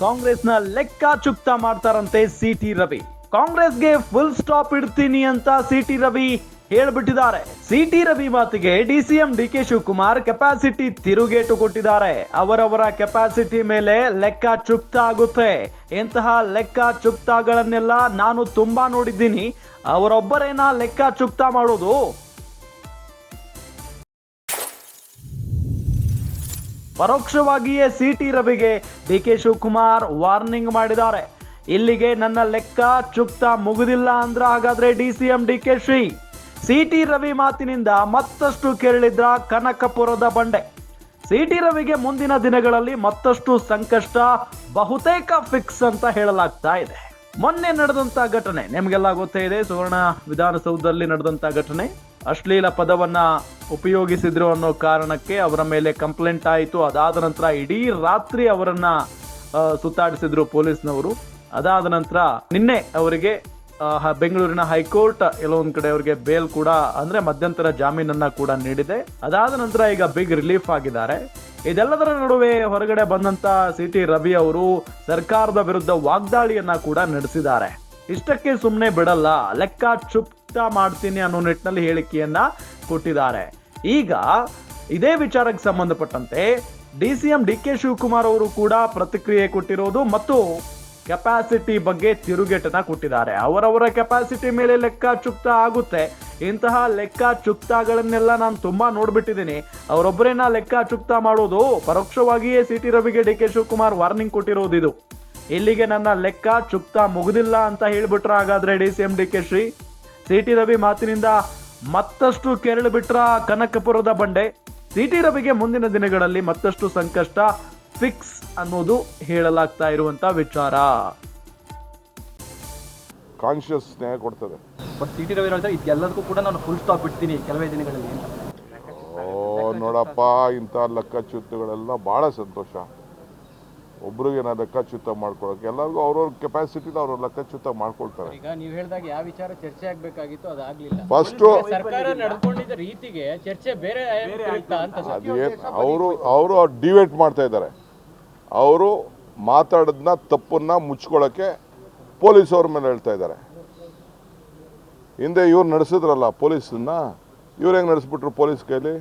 ಕಾಂಗ್ರೆಸ್ನ ಲೆಕ್ಕ ಚುಕ್ತ ಮಾಡ್ತಾರಂತೆ ಸಿ ಟಿ ರವಿ. ಕಾಂಗ್ರೆಸ್ಗೆ ಫುಲ್ ಸ್ಟಾಪ್ ಇಡ್ತೀನಿ ಅಂತ ಸಿ ಟಿ ರವಿ ಹೇಳ್ಬಿಟ್ಟಿದ್ದಾರೆ. ಸಿ ಟಿ ರವಿ ಮಾತಿಗೆ D C M D K Shivakumar capacity ತಿರುಗೇಟು ಕೊಟ್ಟಿದ್ದಾರೆ. ಅವರವರ ಕೆಪಾಸಿಟಿ ಮೇಲೆ ಲೆಕ್ಕ ಚುಕ್ತ ಆಗುತ್ತೆ. ಇಂತಹ ಲೆಕ್ಕ ಚುಕ್ತಗಳನ್ನೆಲ್ಲ ನಾನು ತುಂಬಾ ನೋಡಿದ್ದೀನಿ. ಅವರೊಬ್ಬರೇನ ಲೆಕ್ಕ ಚುಕ್ತ ಮಾಡೋದು? ಪರೋಕ್ಷವಾಗಿಯೇ ಸಿ ಟಿ ರವಿಗೆ ಡಿ ಕೆ ಶಿವಕುಮಾರ್ ವಾರ್ನಿಂಗ್ ಮಾಡಿದ್ದಾರೆ. ಇಲ್ಲಿಗೆ ನನ್ನ ಲೆಕ್ಕ ಚುಕ್ತ ಮುಗುದಿಲ್ಲ ಅಂದ್ರ ಹಾಗಾದ್ರೆ D C M D K Shri. C T Ravi ಮಾತಿನಿಂದ ಮತ್ತಷ್ಟು ಕೇಳಿದ್ರ ಕನಕಪುರದ ಬಂಡೆ. ಸಿ ಟಿ ರವಿಗೆ ಮುಂದಿನ ದಿನಗಳಲ್ಲಿ ಮತ್ತಷ್ಟು ಸಂಕಷ್ಟ ಬಹುತೇಕ ಫಿಕ್ಸ್ ಅಂತ ಹೇಳಲಾಗ್ತಾ ಇದೆ. ಮೊನ್ನೆ ನಡೆದಂತ ಘಟನೆ, ನಿಮಗೆಲ್ಲ ಗೊತ್ತೇ ಇದೆ, ಸುವರ್ಣ ವಿಧಾನಸೌಧದಲ್ಲಿ ನಡೆದಂತ ಘಟನೆ. ಅಶ್ಲೀಲ ಪದವನ್ನ ಉಪಯೋಗಿಸಿದ್ರು ಅನ್ನೋ ಕಾರಣಕ್ಕೆ ಅವರ ಮೇಲೆ ಕಂಪ್ಲೇಂಟ್ ಆಯಿತು. ಅದಾದ ನಂತರ ಇಡೀ ರಾತ್ರಿ ಅವರನ್ನ ಸುತ್ತಾಡಿಸಿದ್ರು ಪೊಲೀಸ್ನವರು. ಅದಾದ ನಂತರ ನಿನ್ನೆ ಅವರಿಗೆ ಬೆಂಗಳೂರಿನ ಹೈಕೋರ್ಟ್ ಕೆಲವೊಂದು ಕಡೆ ಅವರಿಗೆ ಬೇಲ್ ಕೂಡ, ಅಂದ್ರೆ ಮಧ್ಯಂತರ ಜಾಮೀನನ್ನ ಕೂಡ ನೀಡಿದೆ. ಅದಾದ ನಂತರ ಈಗ ಬಿಗ್ ರಿಲೀಫ್ ಆಗಿದ್ದಾರೆ. ಇದೆಲ್ಲದರ ನಡುವೆ ಹೊರಗಡೆ ಬಂದಂತ ಸಿ ಟಿ ರವಿ ಅವರು ಸರ್ಕಾರದ ವಿರುದ್ಧ ವಾಗ್ದಾಳಿಯನ್ನ ಕೂಡ ನಡೆಸಿದ್ದಾರೆ. ಇಷ್ಟಕ್ಕೆ ಸುಮ್ಮನೆ ಬಿಡಲ್ಲ, ಲೆಕ್ಕ ಚುಪ್ತ ಮಾಡ್ತೀನಿ ಅನ್ನೋ ನಿಟ್ಟಿನಲ್ಲಿ ಹೇಳಿಕೆಯನ್ನ ಕೊಟ್ಟಿದ್ದಾರೆ. ಈಗ ಇದೇ ವಿಚಾರಕ್ಕೆ ಸಂಬಂಧಪಟ್ಟಂತೆ D C M D K Shivakumar ಅವರು ಕೂಡ ಪ್ರತಿಕ್ರಿಯೆ ಕೊಟ್ಟಿರೋದು ಮತ್ತು ಕೆಪಾಸಿಟಿ ಬಗ್ಗೆ ತಿರುಗೇಟನ್ನ ಕೊಟ್ಟಿದ್ದಾರೆ. ಅವರವರ ಕೆಪಾಸಿಟಿ ಮೇಲೆ ಲೆಕ್ಕ ಚುಕ್ತ ಆಗುತ್ತೆ. ಇಂತಹ ಲೆಕ್ಕ ಚುಕ್ತಾಗಳನ್ನೆಲ್ಲ ನಾನು ತುಂಬಾ ನೋಡ್ಬಿಟ್ಟಿದ್ದೀನಿ. ಅವರೊಬ್ಬರೇನ ಲೆಕ್ಕ ಚುಕ್ತಾ ಮಾಡೋದು ಪರೋಕ್ಷವಾಗಿಯೇ ಸಿ ಟಿ ರವಿಗೆ ಡಿ ಕೆ ಶಿವಕುಮಾರ್ ವಾರ್ನಿಂಗ್ ಕೊಟ್ಟಿರೋದು ಇದು. ಇಲ್ಲಿಗೆ ನನ್ನ ಲೆಕ್ಕ ಚುಕ್ತಾ ಮುಗುದಿಲ್ಲ ಅಂತ ಹೇಳ್ಬಿಟ್ರ ಹಾಗಾದ್ರೆ D C M, D K Shri? C T Ravi ಮಾತಿನಿಂದ ಮತ್ತಷ್ಟು ಕೆರಳು ಬಿಟ್ರ ಕನಕಪುರದ ಬಂಡೆ. ಸಿ ಟಿ ರವಿಗೆ ಮುಂದಿನ ದಿನಗಳಲ್ಲಿ ಮತ್ತಷ್ಟು ಸಂಕಷ್ಟ ಫಿಕ್ಸ್ ಅನ್ನೋದು ಹೇಳಲಾಗ್ತಾ ಇರುವಂತ ವಿಚಾರ. ಕಾನ್ಶಿಯಸ್ ಸ್ನೇಹ ಕೊಡ್ತದೆ. ಬಟ್ ಸಿ ಟಿ ರವಿ ಹೇಳ್ತಾರೆ ಇದೆಲ್ಲದಕ್ಕೂ ಕೂಡ ನಾನು ಫುಲ್ ಸ್ಟಾಪ್ ಇಡ್ತೀನಿ ಕೆಲವೇ ದಿನಗಳಲ್ಲಿ ಅಂತ. ಓ ನೋಡಪ್ಪ ಇಂಥ ಲೆಕ್ಕಚ್ಯುತಗಳೆಲ್ಲ ಭಾಳ ಸಂತೋಷ. ಒಬ್ರಿಗೆ ನಾ ಲೆಕ್ಕಚ್ಯುತ ಮಾಡ್ಕೊಳಕ್ಕೆ ಎಲ್ಲರಿಗೂ ಅವ್ರವ್ರ ಕೆಪಾಸಿಟಿ ಅವ್ರ ಲೆಕ್ಕಚ್ಯುತ ಮಾಡ್ಕೊಳ್ತಾರೆ. ಈಗ ನೀವು ಹೇಳಿದಾಗ ಯಾವ ವಿಚಾರ ಚರ್ಚೆ ಆಗ್ಬೇಕಾಗಿತ್ತು ಅದಾಗ್ಲಿಲ್ಲ ಫಸ್ಟು ಸರ್ಕಾರ ನಡ್ಕೊಂಡಿದ್ದ ರೀತಿಗೆ ಚರ್ಚೆ ಬೇರೆ. ಅದೇನು ಅವರು ಅವರು ಡಿವೇಟ್ ಮಾಡ್ತಾ ಇದ್ದಾರೆ. ಅವರು ಮಾತಾಡೋದನ್ನ ತಪ್ಪನ್ನ ಮುಚ್ಕೊಳ್ಳೋಕ್ಕೆ ಪೊಲೀಸ್ ಅವ್ರ ಮೇಲೆ ಹೇಳ್ತಾ ಇದ್ದಾರೆ. ಹಿಂದೆ ಇವ್ರು ನಡೆಸಿದ್ರಲ್ಲ ಪೊಲೀಸನ್ನ ಇವ್ರು ಹೆಂಗೆ ನಡೆಸ್ಬಿಟ್ರು ಪೊಲೀಸ್ ಕೈಲಿ?